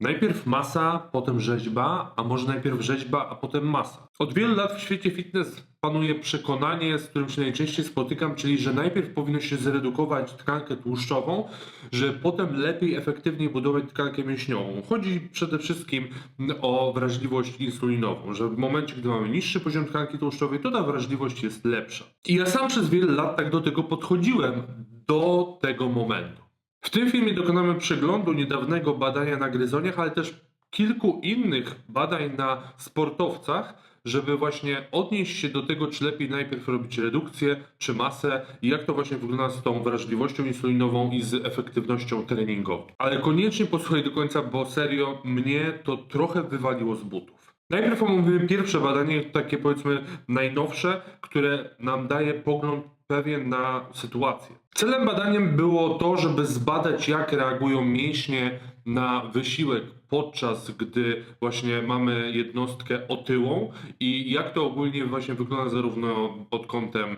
Najpierw masa, potem rzeźba, a może najpierw rzeźba, a potem masa. Od wielu lat w świecie fitness panuje przekonanie, z którym się najczęściej spotykam, czyli że najpierw powinno się zredukować tkankę tłuszczową, że potem lepiej, efektywniej budować tkankę mięśniową. Chodzi przede wszystkim o wrażliwość insulinową, że w momencie, gdy mamy niższy poziom tkanki tłuszczowej, to ta wrażliwość jest lepsza. I ja sam przez wiele lat tak do tego podchodziłem, do tego momentu. W tym filmie dokonamy przeglądu niedawnego badania na gryzoniach, ale też kilku innych badań na sportowcach, żeby właśnie odnieść się do tego, czy lepiej najpierw robić redukcję, czy masę i jak to właśnie wygląda z tą wrażliwością insulinową i z efektywnością treningową. Ale koniecznie posłuchaj do końca, bo serio mnie to trochę wywaliło z butów. Najpierw omówimy pierwsze badanie, takie powiedzmy najnowsze, które nam daje pogląd pewien na sytuację. Celem badaniem było to, żeby zbadać, jak reagują mięśnie na wysiłek, podczas gdy właśnie mamy jednostkę otyłą i jak to ogólnie właśnie wygląda zarówno pod kątem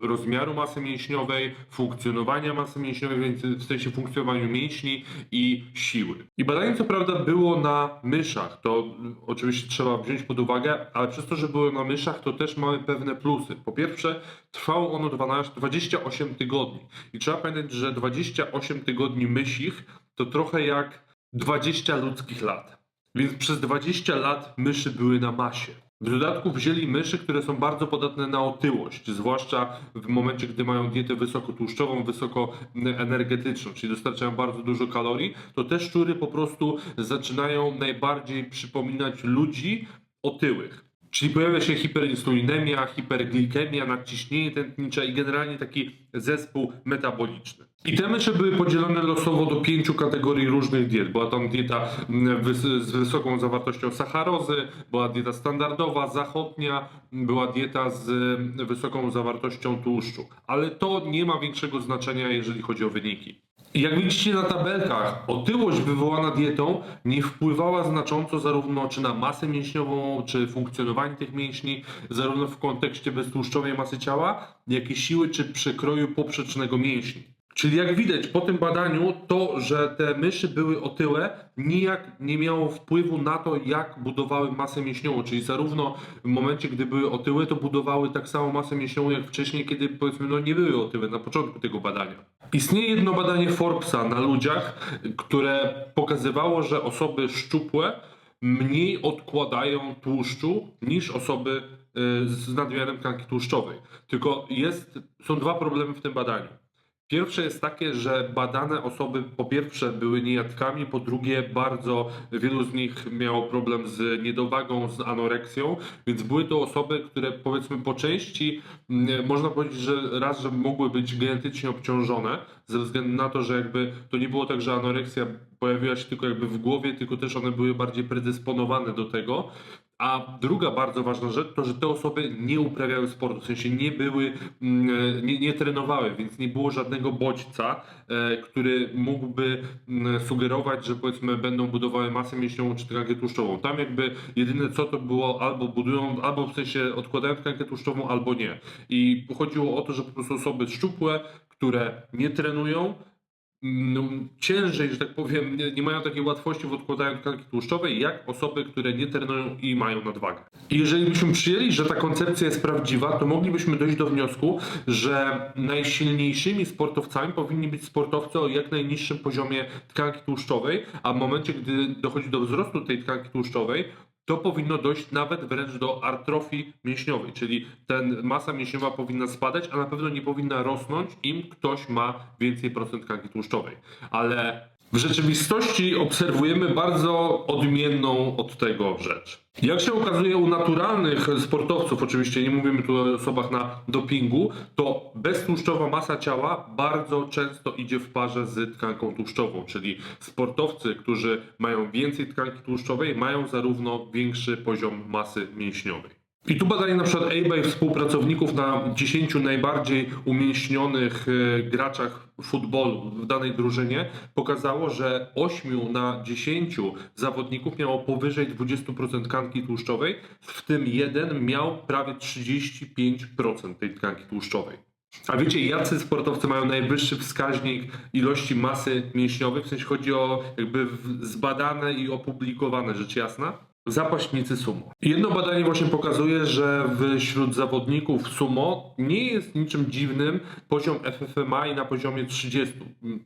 rozmiaru masy mięśniowej, funkcjonowania masy mięśniowej, więc w sensie funkcjonowaniu mięśni i siły. I badanie co prawda było na myszach, to oczywiście trzeba wziąć pod uwagę, ale przez to, że było na myszach, to też mamy pewne plusy. Po pierwsze, trwało ono 12, 28 tygodni i trzeba pamiętać, że 28 tygodni mysich to trochę jak 20 ludzkich lat. Więc przez 20 lat myszy były na masie. W dodatku wzięli myszy, które są bardzo podatne na otyłość, zwłaszcza w momencie, gdy mają dietę wysokotłuszczową, wysokoenergetyczną, czyli dostarczają bardzo dużo kalorii, to te szczury po prostu zaczynają najbardziej przypominać ludzi otyłych. Czyli pojawia się hiperinsulinemia, hiperglikemia, nadciśnienie tętnicze i generalnie taki zespół metaboliczny. I te myszy były podzielone losowo do pięciu kategorii różnych diet. Była tam dieta mm, z wysoką zawartością sacharozy, była dieta standardowa, zachodnia, była dieta z mm, wysoką zawartością tłuszczu. Ale to nie ma większego znaczenia, jeżeli chodzi o wyniki. Jak widzicie na tabelkach, otyłość wywołana dietą nie wpływała znacząco zarówno czy na masę mięśniową, czy funkcjonowanie tych mięśni, zarówno w kontekście beztłuszczowej masy ciała, jak i siły czy przekroju poprzecznego mięśni. Czyli jak widać po tym badaniu, to, że te myszy były otyłe, nijak nie miało wpływu na to, jak budowały masę mięśniową. Czyli zarówno w momencie, gdy były otyłe, to budowały tak samo masę mięśniową, jak wcześniej, kiedy powiedzmy no, nie były otyłe na początku tego badania. Istnieje jedno badanie Forbesa na ludziach, które pokazywało, że osoby szczupłe mniej odkładają tłuszczu niż osoby y, z nadmiarem tkanki tłuszczowej. Tylko jest, są dwa problemy w tym badaniu. Pierwsze jest takie, że badane osoby po pierwsze były niejadkami, po drugie bardzo wielu z nich miało problem z niedowagą, z anoreksją, więc były to osoby, które powiedzmy po części można powiedzieć, że raz, że mogły być genetycznie obciążone ze względu na to, że jakby to nie było tak, że anoreksja pojawiła się tylko jakby w głowie, tylko też one były bardziej predysponowane do tego. A druga bardzo ważna rzecz to, że te osoby nie uprawiały sportu, w sensie nie były, mm, nie, nie trenowały, więc nie było żadnego bodźca, e, który mógłby mm, sugerować, że powiedzmy będą budowały masę mięśniową czy tkankę tłuszczową. Tam jakby jedyne co to było albo budują, albo w sensie odkładają tkankę tłuszczową, albo nie. I chodziło o to, że po prostu osoby szczupłe, które nie trenują, no, ciężej, że tak powiem, nie, nie mają takiej łatwości w odkładaniu tkanki tłuszczowej, jak osoby, które nie trenują i mają nadwagę. Jeżeli byśmy przyjęli, że ta koncepcja jest prawdziwa, to moglibyśmy dojść do wniosku, że najsilniejszymi sportowcami powinni być sportowcy o jak najniższym poziomie tkanki tłuszczowej, a w momencie, gdy dochodzi do wzrostu tej tkanki tłuszczowej, to powinno dojść nawet wręcz do artrofii mięśniowej, czyli ten masa mięśniowa powinna spadać, a na pewno nie powinna rosnąć, im ktoś ma więcej procent tkanki tłuszczowej. Ale w rzeczywistości obserwujemy bardzo odmienną od tego rzecz. Jak się okazuje u naturalnych sportowców, oczywiście nie mówimy tu o osobach na dopingu, to beztłuszczowa masa ciała bardzo często idzie w parze z tkanką tłuszczową, czyli sportowcy, którzy mają więcej tkanki tłuszczowej, mają zarówno większy poziom masy mięśniowej. I tu badanie na przykład eBay współpracowników na 10 najbardziej umięśnionych e, graczach futbolu w danej drużynie pokazało, że 8 na 10 zawodników miało powyżej 20% tkanki tłuszczowej, w tym jeden miał prawie 35% tej tkanki tłuszczowej. A wiecie, jacy sportowcy mają najwyższy wskaźnik ilości masy mięśniowej? W sensie chodzi o jakby zbadane i opublikowane, rzecz jasna? Zapaśnicy sumo. Jedno badanie właśnie pokazuje, że wśród zawodników sumo nie jest niczym dziwnym poziom FFMI na poziomie 30.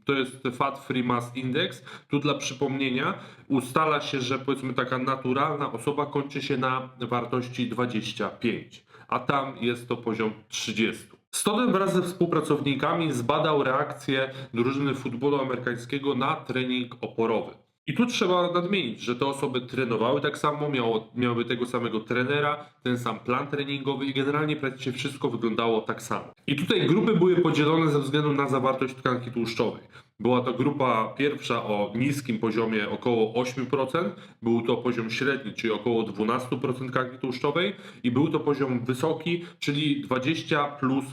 To jest Fat Free Mass Index. Tu dla przypomnienia ustala się, że powiedzmy taka naturalna osoba kończy się na wartości 25, a tam jest to poziom 30. Stoden wraz ze współpracownikami zbadał reakcję drużyny futbolu amerykańskiego na trening oporowy. I tu trzeba nadmienić, że te osoby trenowały tak samo, miało, miały tego samego trenera, ten sam plan treningowy i generalnie praktycznie wszystko wyglądało tak samo. I tutaj grupy były podzielone ze względu na zawartość tkanki tłuszczowej. Była to grupa pierwsza o niskim poziomie około 8%, był to poziom średni, czyli około 12% tkanki tłuszczowej i był to poziom wysoki, czyli 20 plus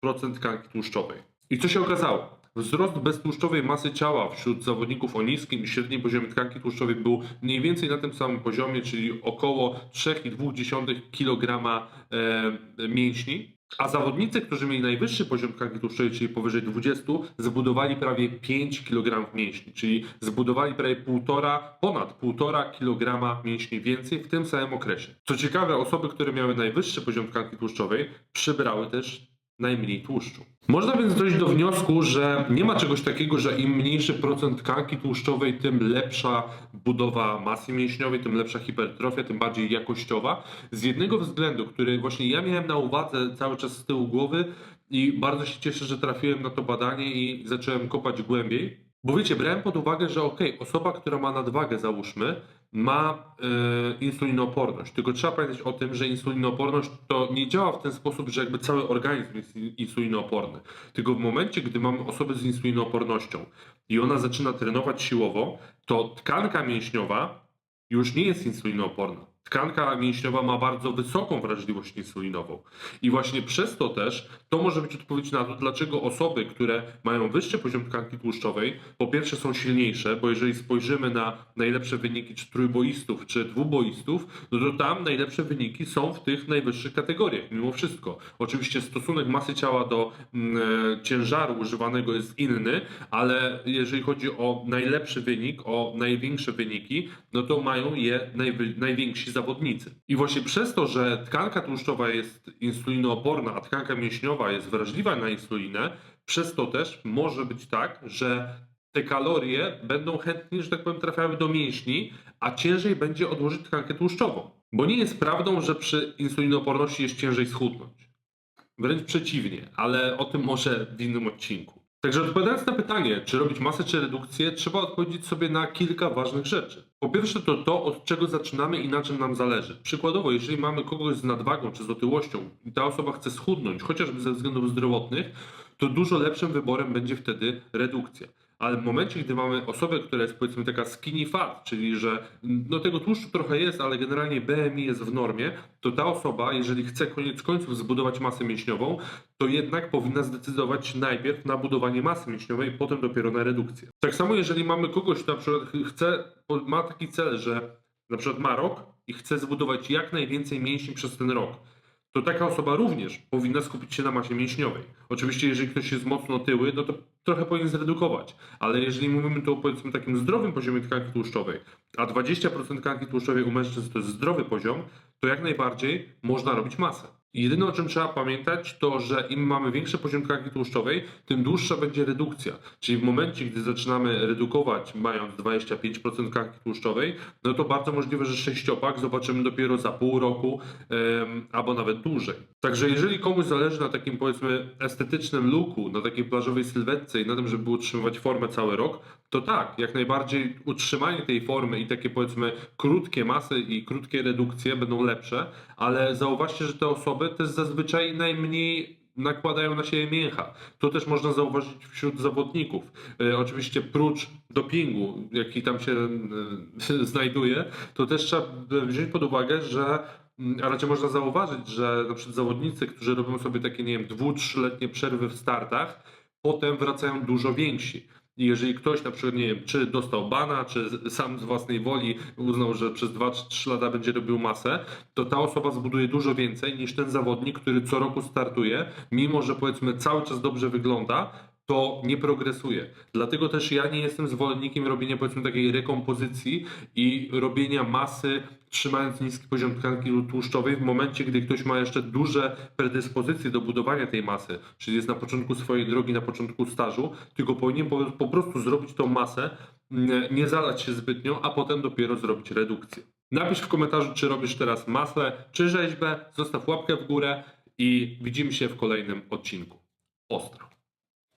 procent tkanki tłuszczowej. I co się okazało? Wzrost beztłuszczowej masy ciała wśród zawodników o niskim i średnim poziomie tkanki tłuszczowej był mniej więcej na tym samym poziomie, czyli około 3,2 kg e, mięśni. A zawodnicy, którzy mieli najwyższy poziom tkanki tłuszczowej, czyli powyżej 20, zbudowali prawie 5 kg mięśni, czyli zbudowali prawie 1,5, ponad 1,5 kg mięśni więcej w tym samym okresie. Co ciekawe, osoby, które miały najwyższy poziom tkanki tłuszczowej, przybrały też najmniej tłuszczu. Można więc dojść do wniosku, że nie ma czegoś takiego, że im mniejszy procent tkanki tłuszczowej, tym lepsza budowa masy mięśniowej, tym lepsza hipertrofia, tym bardziej jakościowa. Z jednego względu, który właśnie ja miałem na uwadze cały czas z tyłu głowy i bardzo się cieszę, że trafiłem na to badanie i zacząłem kopać głębiej. Bo wiecie, brałem pod uwagę, że okej, osoba, która ma nadwagę, załóżmy, ma e, insulinooporność. Tylko trzeba pamiętać o tym, że insulinooporność to nie działa w ten sposób, że jakby cały organizm jest in- insulinooporny. Tylko w momencie, gdy mamy osobę z insulinoopornością i ona zaczyna trenować siłowo, to tkanka mięśniowa już nie jest insulinooporna. Tkanka mięśniowa ma bardzo wysoką wrażliwość insulinową. I właśnie przez to też to może być odpowiedź na to, dlaczego osoby, które mają wyższy poziom tkanki tłuszczowej, po pierwsze są silniejsze, bo jeżeli spojrzymy na najlepsze wyniki czy trójboistów, czy dwuboistów, no to tam najlepsze wyniki są w tych najwyższych kategoriach, mimo wszystko. Oczywiście stosunek masy ciała do mm, e, ciężaru używanego jest inny, ale jeżeli chodzi o najlepszy wynik, o największe wyniki, no to mają je najwy, najwięksi zawodnicy. I właśnie przez to, że tkanka tłuszczowa jest insulinooporna, a tkanka mięśniowa jest wrażliwa na insulinę, przez to też może być tak, że te kalorie będą chętnie, że tak powiem, trafiały do mięśni, a ciężej będzie odłożyć tkankę tłuszczową. Bo nie jest prawdą, że przy insulinooporności jest ciężej schudnąć. Wręcz przeciwnie, ale o tym może w innym odcinku. Także odpowiadając na pytanie, czy robić masę czy redukcję, trzeba odpowiedzieć sobie na kilka ważnych rzeczy. Po pierwsze to to, od czego zaczynamy i na czym nam zależy. Przykładowo, jeżeli mamy kogoś z nadwagą czy z otyłością i ta osoba chce schudnąć, chociażby ze względów zdrowotnych, to dużo lepszym wyborem będzie wtedy redukcja. Ale w momencie, gdy mamy osobę, która jest powiedzmy taka skinny fat, czyli że no tego tłuszczu trochę jest, ale generalnie BMI jest w normie, to ta osoba, jeżeli chce koniec końców zbudować masę mięśniową, to jednak powinna zdecydować najpierw na budowanie masy mięśniowej, potem dopiero na redukcję. Tak samo jeżeli mamy kogoś, kto na przykład chce, ma taki cel, że na przykład ma rok i chce zbudować jak najwięcej mięśni przez ten rok, to taka osoba również powinna skupić się na masie mięśniowej. Oczywiście, jeżeli ktoś jest mocno otyły, no to trochę powinien zredukować, ale jeżeli mówimy tu o powiedzmy takim zdrowym poziomie tkanki tłuszczowej, a 20% tkanki tłuszczowej u mężczyzn to jest zdrowy poziom, to jak najbardziej można robić masę. Jedyne o czym trzeba pamiętać, to że im mamy większy poziom tkanki tłuszczowej, tym dłuższa będzie redukcja. Czyli w momencie, gdy zaczynamy redukować, mając 25% tkanki tłuszczowej, no to bardzo możliwe, że sześciopak zobaczymy dopiero za pół roku em, albo nawet dłużej. Także jeżeli komuś zależy na takim powiedzmy estetycznym looku, na takiej plażowej sylwetce i na tym, żeby utrzymywać formę cały rok, to tak, jak najbardziej utrzymanie tej formy i takie powiedzmy krótkie masy i krótkie redukcje będą lepsze, ale zauważcie, że te osoby też zazwyczaj najmniej nakładają na siebie mięcha. To też można zauważyć wśród zawodników. E, oczywiście prócz dopingu, jaki tam się e, znajduje, to też trzeba wziąć pod uwagę, że mm, a raczej można zauważyć, że na przykład zawodnicy, którzy robią sobie takie, nie wiem, dwu, trzyletnie przerwy w startach, potem wracają dużo więksi. Jeżeli ktoś na przykład, nie wiem, czy dostał bana, czy sam z własnej woli uznał, że przez 2-3 lata będzie robił masę, to ta osoba zbuduje dużo więcej niż ten zawodnik, który co roku startuje, mimo że powiedzmy cały czas dobrze wygląda, to nie progresuje. Dlatego też ja nie jestem zwolennikiem robienia powiedzmy takiej rekompozycji i robienia masy, trzymając niski poziom tkanki tłuszczowej w momencie, gdy ktoś ma jeszcze duże predyspozycje do budowania tej masy, czyli jest na początku swojej drogi, na początku stażu, tylko powinien po, po prostu zrobić tą masę, nie, nie zalać się zbytnio, a potem dopiero zrobić redukcję. Napisz w komentarzu, czy robisz teraz masę, czy rzeźbę, zostaw łapkę w górę i widzimy się w kolejnym odcinku. Ostro.